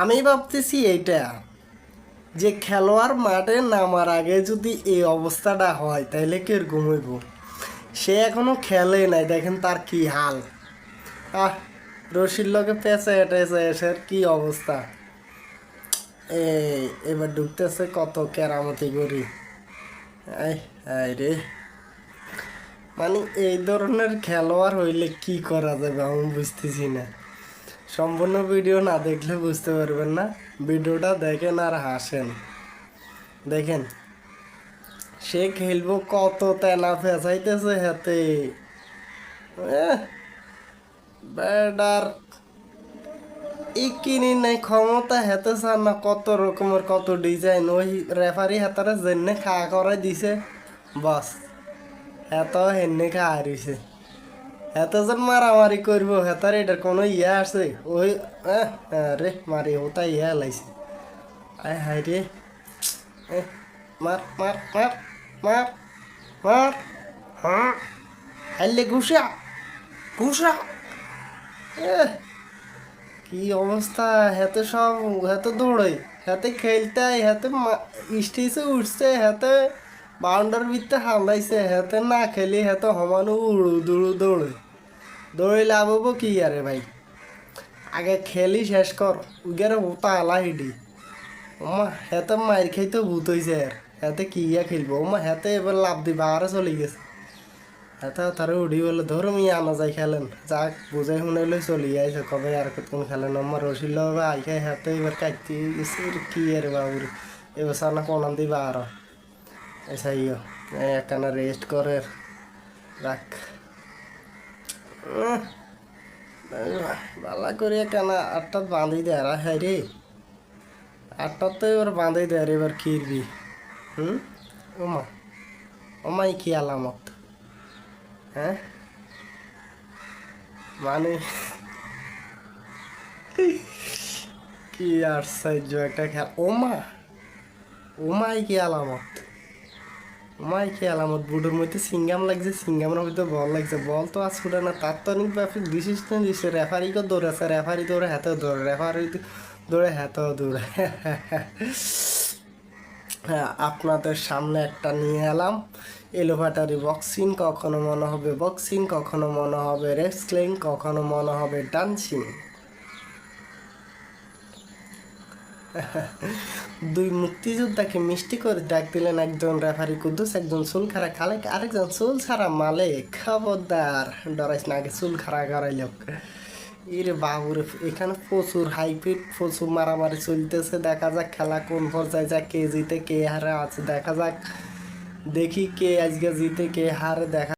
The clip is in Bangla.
আমি ভাবতেছি এইটা, যে খেলোয়াড় মাঠে নামার আগে যদি এই অবস্থাটা হয় তাহলে কীরকম হইব? সে এখনও খেলে নাই, দেখেন তার কি হাল। আহ, রশির লগে পেঁচে এটেছে এসের কি অবস্থা। এই এবার ঢুকতেছে কত কেরামতি করি। রে। মানে এই ধরনের খেলোয়াড় হইলে কি করা যাবে, আমি বুঝতেছি না। সম্পূর্ণ ভিডিও না দেখলে বুঝতে পারবেন না। ভিডিওটা দেখেন আর হাসেন। দেখেন, সে খেলব কত তেনা ফেসাইতেছে হাতে। ই কিনি নাই ক্ষমতা হেতে চান না কত রকমের, কত ডিজাইন। ওই রেফারি হাতারে জেনে খা করাই দিছে, বাস। এত হেনে খা হারিছে। এত যেন মারামারি করব হেতার এটার কোনো ইয়ে আছে ওই আহ, রে মারি ওটা ইয়ে লাইছে আয় হাই রে। মার মার মার মার মার। হ্যাঁ হাইলে ঘুষা ঘুষা। কি অবস্থা? হাতে সব হাতে দৌড়ে হাতে খেলতে হাতে স্টেজে উঠছে হাতে বাউন্ডার ভিতরে হামলাইছে হাতে না খেলি হাতে সমানো উড়ু দুড়ু দৌড়ে। দৌড়ে লাভ হব কি আরে ভাই? আগে খেলি শেষ কর উগের ওটা আলা হিডি ওমা হাতে মাইর খাইতে ভূত হয়েছে আর হাতে কি ইয়া খেলব? ওমা হাতে এবার লাভ দিবা আর চলে গেছে। এটা তারে উড়ি বলে ধরো মি আনা যাই খেলেন। যাক বুঝাই শুনে লই চলি আইছে কবে আর কোন খেলেন আমার রসিল বা আইখাই হাতে এবার কাটতে গেছে কি আর বাবুর এবার সানা কোনান দিবা আর এসা ইয়ে একখানা রেস্ট করে রাখ বালা করে একখানা আটটাত বাঁধি দে আর হ্যাঁ রে। আটটাত এবার বাঁধি দে আর এবার কিরবি হুম? ওমা ওমাই কি আলামত। হ্যাঁ? মানে কি আশ্চর্য একটা খেলা। ওমা ওমাই কি আলামত। ওমাই কি আলামত বুডোর মধ্যে সিঙ্গাম লাগছে সিঙ্গামের মধ্যে বল লাগছে। বল তো আর ছুটে না, তার তো অনেক ব্যাপার বিশেষ না দিচ্ছে রেফারিকে দৌড়াচ্ছে রেফারি দৌড়ে হাতেও দৌড়ে, রেফারি দৌড়ে হাতেও দৌড়ে। হ্যাঁ আপনাদের সামনে একটা নিয়ে এলাম। এলোভাটারি বক্সিং কখনো মনে হবে, বক্সিং কখনো মনে হবে, রেসলিং কখনো মনে হবে, ডান্সিং। দুই মুক্তিযোদ্ধাকে মিষ্টি করে ডাক দিলেন একজন রেফারি কুদ্দুস, একজন চুল খারা খালেক, আরেকজন চুল ছাড়া মালিক। খবরদার, ডরাইস না আগে চুল খারা করাই লোক ইরে বাবুরে, এখানে প্রচুর হাইপিট, প্রচুর মারামারি চলতেছে। দেখা যাক খেলা কোন পর্যায়ে যাক, কে জিতে, কে হারে আছে। দেখা যাক, দেখি কে আজকে জিতে, কে হারে। দেখা